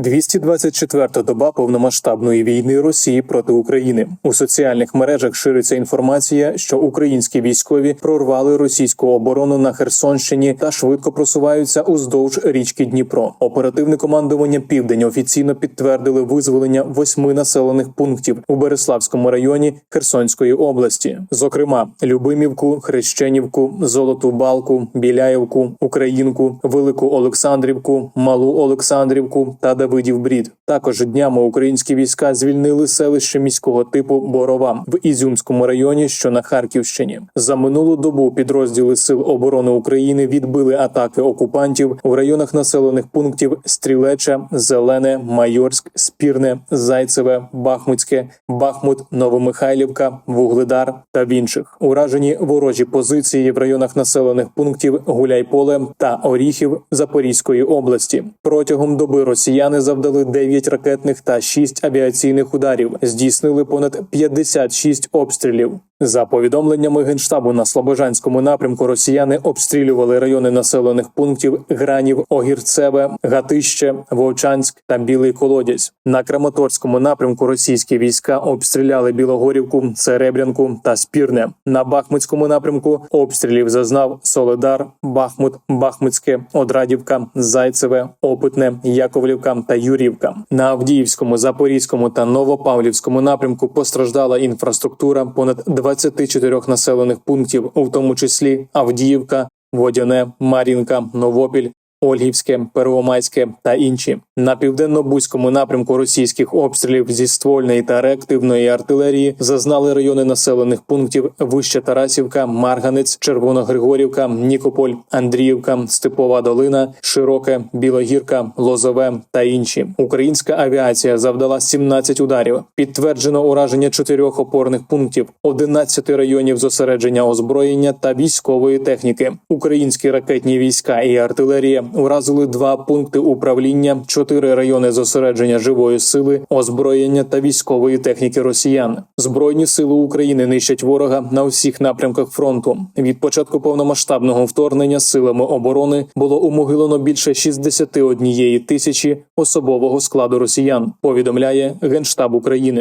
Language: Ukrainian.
224-та доба повномасштабної війни Росії проти України. У соціальних мережах шириться інформація, що українські військові прорвали російську оборону на Херсонщині та швидко просуваються уздовж річки Дніпро. Оперативне командування Південь офіційно підтвердили визволення восьми населених пунктів у Береславському районі Херсонської області, зокрема Любимівку, Хрещенівку, Золоту Балку, Біляєвку, Українку, Велику Олександрівку, Малу Олександрівку та Давидів Брід. Також днями українські війська звільнили селище міського типу Борова в Ізюмському районі, що на Харківщині. За минулу добу підрозділи Сил оборони України відбили атаки окупантів у районах населених пунктів Стрілеча, Зелене, Майорськ, Спірне, Зайцеве, Бахмутське, Бахмут, Новомихайлівка, Вугледар та в інших. Уражені ворожі позиції в районах населених пунктів Гуляйполе та Оріхів Запорізької області. Протягом доби росіяни завдали 9 ракетних та 6 авіаційних ударів, здійснили понад 56 обстрілів. За повідомленнями генштабу на Слобожанському напрямку, росіяни обстрілювали райони населених пунктів Гранів, Огірцеве, Гатище, Вовчанськ та Білий Колодязь. На Краматорському напрямку російські війська обстріляли Білогорівку, Серебрянку та Спірне. На Бахмутському напрямку обстрілів зазнав Соледар, Бахмут, Бахмутське, Одрадівка, Зайцеве, Опитне, Яковлівка та Юрівка. На Авдіївському, Запорізькому та Новопавлівському напрямку постраждала інфраструктура понад 24 населених пунктів, у тому числі Авдіївка, Водяне, Мар'їнка, Новопіль. Ольгівське, Первомайське та інші на південно-бузькому напрямку російських обстрілів зі ствольної та реактивної артилерії зазнали райони населених пунктів Вища Тарасівка, Марганець, Червоногригорівка, Нікополь, Андріївка, Степова Долина, Широке, Білогірка, Лозове та інші. Українська авіація завдала 17 ударів. Підтверджено ураження чотирьох опорних пунктів, 11 районів зосередження озброєння та військової техніки. Українські ракетні війська і артилерія уразили два пункти управління, чотири райони зосередження живої сили, озброєння та військової техніки росіян. Збройні сили України нищать ворога на всіх напрямках фронту. Від початку повномасштабного вторгнення силами оборони було умогилено більше 61 тисячі особового складу росіян. Повідомляє генштаб України.